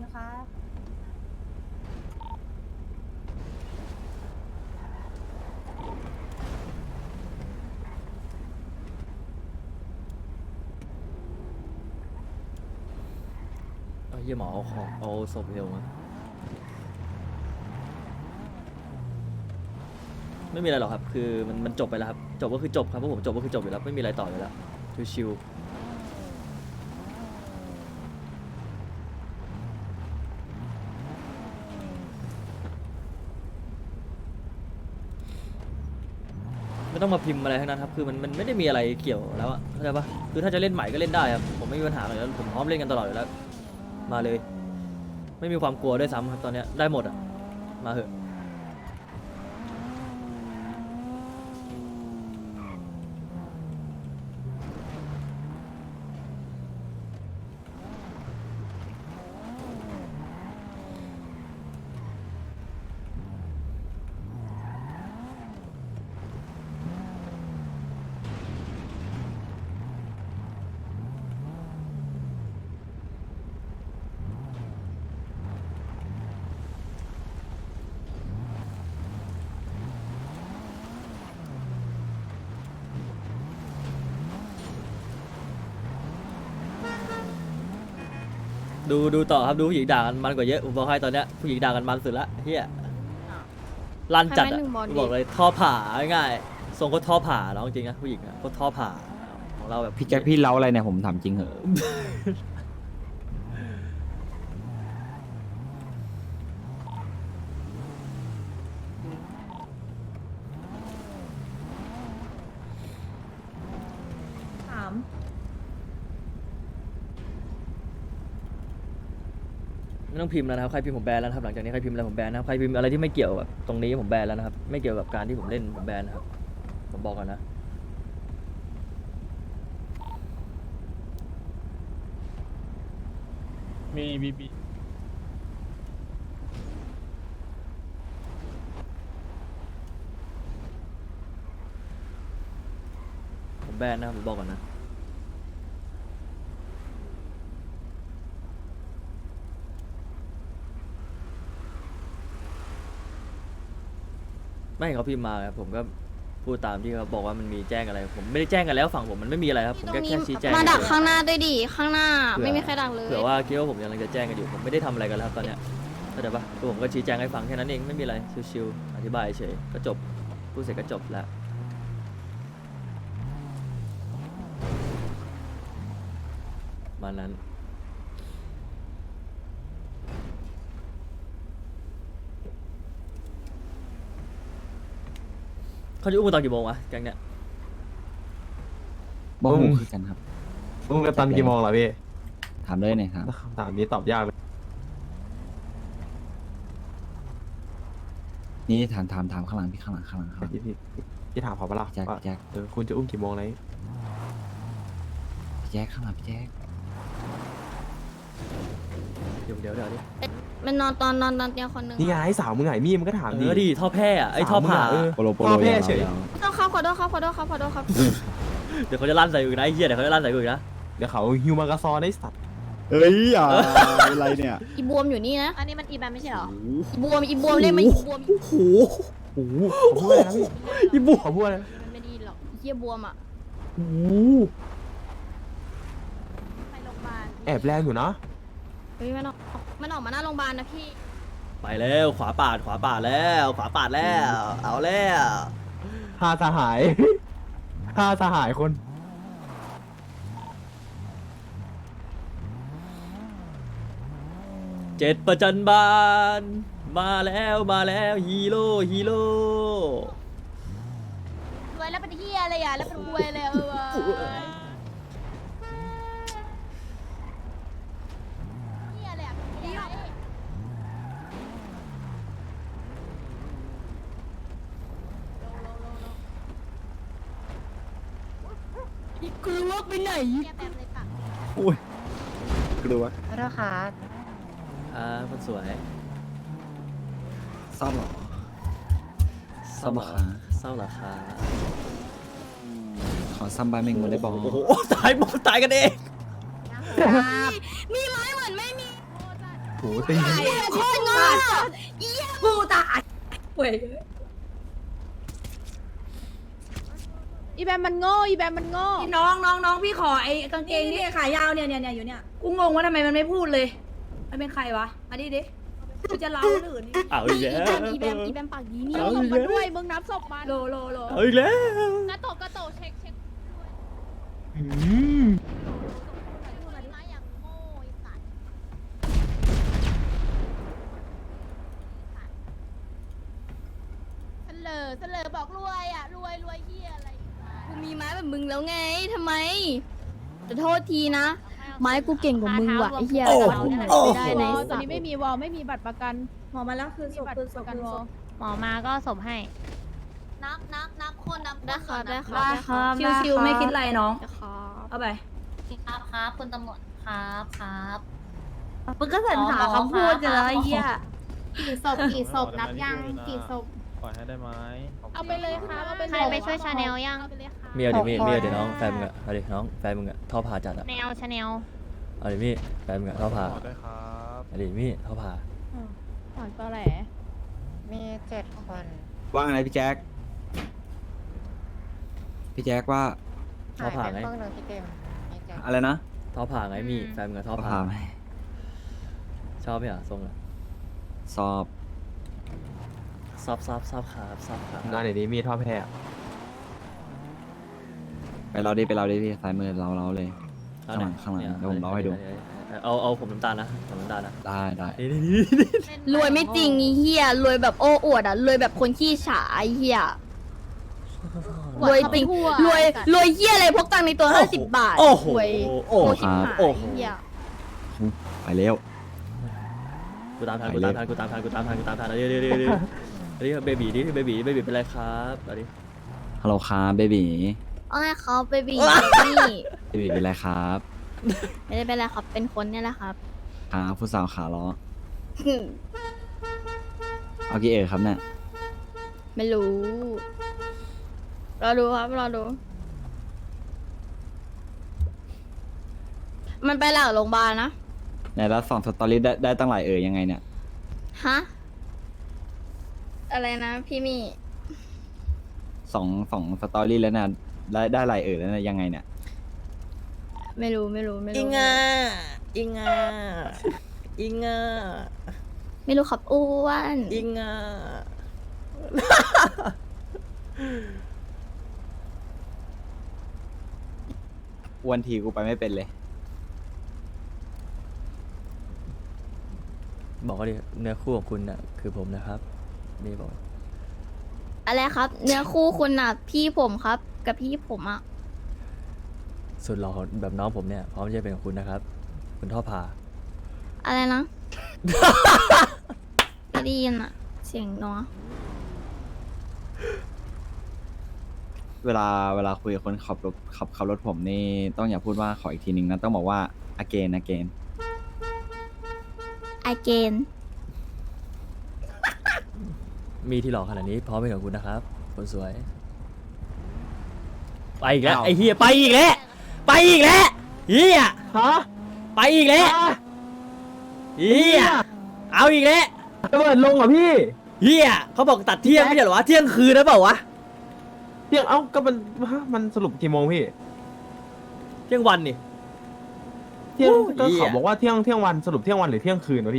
คุณครับเอาเยี่ยหมอเอาของเอาศพเร็วมาไม่มีอะไรหรอกครับ คือมันมันจบไปแล้วครับ จบก็คือจบครับเพราะผมจบก็คือจบอยู่แล้ว ไม่มีอะไรต่ออยู่แล้ว ชิวๆ ไม่ต้องมาพิมพ์อะไรทั้งนั้นครับคือมันมันไม่ได้มีอะไรเกี่ยวแล้วอะเข้าใจปะคือถ้าจะเล่นใหม่ก็เล่นได้ครับผมไม่มีปัญหาอะไรแล้วผมพร้อมเล่นกันตลอดอยู่แล้ว มาเลย ไม่มีความกลัวด้วยซ้ำครับตอนเนี้ยได้หมดอะมาเถอะ ดูดูต่อครับดูผู้หญิงด่ากันมันกว่าเยอะผมบอกให้ตอนเนี้ยผู้หญิงด่ากันมันสุดละเฮียลั่นจัดให้อะแม่หนึ่งบอลดิ บอกเลยท่อผ่าง่ายๆทรงก็ท่อผ่าแล้วจริงๆนะผู้หญิงอะก็ท่อผ่าของเราแบบพี่แจ็คพี่เล้าอะไรเนี่ยผมถามจริงเหอะถาม ไม่ต้องพิมพ์แล้วนะครับใครพิมพ์ผมแบนแล้วนะครับหลังจากนี้ใครพิมพ์อะไรผมแบนนะครับใครพิมพ์อะไรที่ไม่เกี่ยวกับตรงนี้ผมแบนแล้วนะครับ ไม่เกี่ยวกับการที่ผมเล่นผมแบนนะครับผมบอกก่อนนะมีบีบีผมแบนนะครับผมบอกก่อนนะ ไม่เขาพิมพ์มาครับผมก็พูดตามที่เขาบอกว่ามันมีแจ้งอะไร ผมไม่ได้แจ้งกันแล้วฝั่งผมมันไม่มีอะไรครับผมตรแค่งนี้แค่ชี้แจงมาดักเฉยข้างหน้าด้วยดิข้างหน้าเผื่อไม่มีใครดักเลยเผื่อว่าคิดว่าผมกำลังจะแจ้งกันอยู่ผมไม่ได้ทำอะไรกันแล้วครับตอนเนี้ยเข้าใจปะคือผมก็ชี้แจงให้ฟังแค่นั้นเองไม่มีอะไรชิวๆอธิบายเฉยก็จบพูดเสร็จก็จบแล้วมานั้น เขาจะอุ้มกันตอนกี่โมงวะแก๊งเนี้ยบอกหูคือกันครับมึงกันตอนกี่โมงล่ะพี่ถามเลยเนี่ยครับคำถามนี้ตอบยากเลยนี่ถามถามถามข้างหลังพี่ข้างหลังข้างหลังข้างหลังพี่พี่พี่ถามเขาปะล่ะแจ็คว่าแจ็คเออคุณจะอุ้มกี่โมงอะไรพี่แจ็คข้างหลังพี่แจ็คเดี๋ยวเดี๋ยวเดี๋ยวดิมันนอนตอนนอนตอนเตียงคนหนึงนี่ไงไอ้สาวมึงไงมี่มันก็ถามเอดี อดิท่อแพร่อะไอ้ท่อผ่า สามหมื่นอะเออโปโลโปโลพ่อแม่ยาวเฉยยาวต้องครับขอโทษครับขอโทษครับขอโทษครับ เดี๋ยวเขาจะลั่นใส่กูอีกนะไอ้เหี้ยเดี๋ยวเขาจะลั่นใส่กูอีกนะ เดี๋ยวเขาฮิวมากาซอนไอ้สัตว์เฮ้ยอะอะไรเนี่ย อีบวมอยู่นี่นะอันนี้มันอีแบนไม่ใช่เหรอ อีบวมอีบวมเรียกมาอีบวมโอ้โหโอ้โหเขาพูดอะไรนะพี่อีบุเขาพูดอะไรนะมันไม่ดีหรอกอีเหี้ยบวมอะโอ้โหไปโรงพยาบาลแอบแรงอยู่นะ เฮ้ยมันออกมันออกมาหน้าโรงพยาบาลนะพี่ ไปแล้วขวาปาดขวาปาดแล้ว ขวาปาดแล้ว เอาแล้วฆ่าสหายฆ่าสหายคน เจ็ดประจันบาน มาแล้วมาแล้วฮีโร่ฮีโร่รวยแล้วเป็นเฮียอะไรอะ แล้วเป็นรวยเลยเออเฮียอะไรอะเฮียอะไร อี กลัวไปไหนเฮียแปมเลยปากกลัวขอโทษค่ะอ่าคนสวยซ่อมเหรอซ่อมเหรอคะเศร้าเหรอคะขอซัมบาเมงโมได้บอกโอ้โหตายหมดตายกันเองมีไม้เหมือนไม่มีโหตี โคตรงอกูตายเว้ย อีแบมมันโง่อีแบมมันโง่พี่น้องน้องน้องพี่ขอไอ้กางเกงนี่ขายาวเนี่ยเนี่ยเนี่ยอยู่เนี่ยกูงงว่าทำไมมันไม่พูดเลย มันเป็นใครวะมาดิดิกูจะเล่าหรือนี่เอาอีกแล้วอีแบมอีแบมปากดีนี่เอาศพมาด้วยมึงนับศพมันโลโลโลเอาอีกแล้วกระโตกกระโตกเช็คเช็คอืมมาอย่างโง่ไอ้สัตว์เสลอเสลอบอกรวยอะรวยรวยเฮียอะไร กูมีไม้แบบมึงแล้วไงทำไมจะโทษทีนะ ไม้กูเก่งกว่ามึงว่ะไอ้เหี้ยโอ้แต่โหกูหาโอ้ไม่โหได้ในตอนสัตนี้ว์ไม่มีวอลไม่มีบัตรประกันหมอมาแล้วคือศพคือศพคือศพหมอมาก็สมให้ นับนับนับคนนับได้ครับได้ครับได้ครับชิวชิวๆไม่คิดอะไรน้องครับเอาไป ครับครับคุณตำรวจครับครับมึงก็สรรหาคำพูดกันแล้วไอ้เหี้ย กี่ศพกี่ศพนับยังกี่ศพ ปล่อยให้ได้ไหมเอาไปเลยครับเอาไปเลยใครไปช่วยชาแนลยัง เอาไปเลยครับ มีเอาดิมีมีเอาดิน้องแฟนมึงอะเอาดิน้องแฟนมึงอะท่อผ่าจัดอะแนวชาแนลเอาดิมี่แฟนมึงอะท่อผ่าขอได้ครับเอาดิมี่ท่อผ่าหวังตอแหลมีเจ็ดคน ว่าไงพี่แจ็ค พี่แจ็คว่าท่อผ่าไงหยปเครื่องหนึ่งพี่เต็มมีเจ็ดอะไรนะท่อผ่าไงมี่แฟนมึงอะท่อเอาผ่าพาไหมชอบไหมอะทรงอะสอบ ซอบซอบซอบครับซอบครับงานไหนนี้มีท่อแพร่อะไปเราดิไปเราดิพี่ซ้ายมือเราเราเลยเอไหนข้างหลังนี่เดี๋ยวผมเล่าให้ดู เอาเอาผมน้ำตาลนะผมน้ำตาลนะได้ได้นี่นี่นี่นี่รวยไม่จริงไอ้เหี้ยรวยแบบโอ้อวดอะรวยแบบคนขี้ฉาไอ้เหี้ยรวยจริงรวยรวยเหี้ยอะไรพกตังค์ในตัวห้าสิบบาทโอ้โหรวยโอ้โง่โหชิบหายโอ้โหไอ้เหี้ยไปเร็วกูตามทันกูตามทันกูตามทันกูตามทันกูตามทันเดี๋ยวเดี๋ยวเดี๋ยวเดี๋ยว อันนี้เบบีดิเบบีเบบีเป็นไรครับอันนี้ฮัลโหลครับเบบีเอาไงเขาไปบีนี่ เบบีเป็นไรครับไม่ได้เป็นไรครับ เป็นคนเนี่ยแหละครับ ครับผู้สาวขาล้อเอากี่เอ๋ครับเนี่ยไม่รู้ รอดูครับ รอดู มันไปหลังโรงพยาบาลนะ ไหนแล้วสองสตอรี่ได้ได้ตั้งหลายเอ๋ยยังไงเนี่ย ฮะ อะไรนะพี่มี่ สองสองสตอรี่แล้วนะได้ได้หลายเอ๋ยแล้วนะยังไงเนี่ย ไม่รู้ไม่รู้ไม่รู้อิงาอิงาอิงาไม่รู้ครับอ้วนอิงาอ้วนทีกูไปไม่เป็นเลย บอกว่าดิเนื้อคู่ของคุณน่ะ คือผมนะครับ นี่บอกอะไรครับ เนื้อคู่คุณน่ะ พี่ผมครับ กับพี่ผมอะสุดหล่อแบบน้องผมเนี่ยพร้อมที่จะเป็นของคุณนะครับ คุณท่อผ่าอะไรนะ ไม่ได้ยินอะเสียงเนาะเวลาเวลาคุยกับคนขับรถขับขับรถผมนี่ต้องอย่าพูดว่าขออีกทีนึงนะ ต้องบอกว่า again again ไอเกน มีที่หล่อขนาดนี้พร้อมเป็นของคุณนะครับ คนสวย ไปอีกแล้วไอ้เฮียไปอีกแล้ว ไปอีกแล้วเฮียฮะไปอีกแล้วอะเฮียเอาอีกแล้วระเบิดลงเหรอพี่ เฮียเขาบอกตัดเที่ยงไม่ใช่เหรอวะเที่ยงคืนนะเปล่าวะเที่ยงเอ้าก็มันฮะมันสรุปกี่โมงพี่ เที่ยงวันนี่ เที่ยงโอ้ยก็เหี้ยเขาบอกว่าเที่ยงเที่ยงวันสรุปเที่ยงวันหรือเที่ยงคืนวะพี่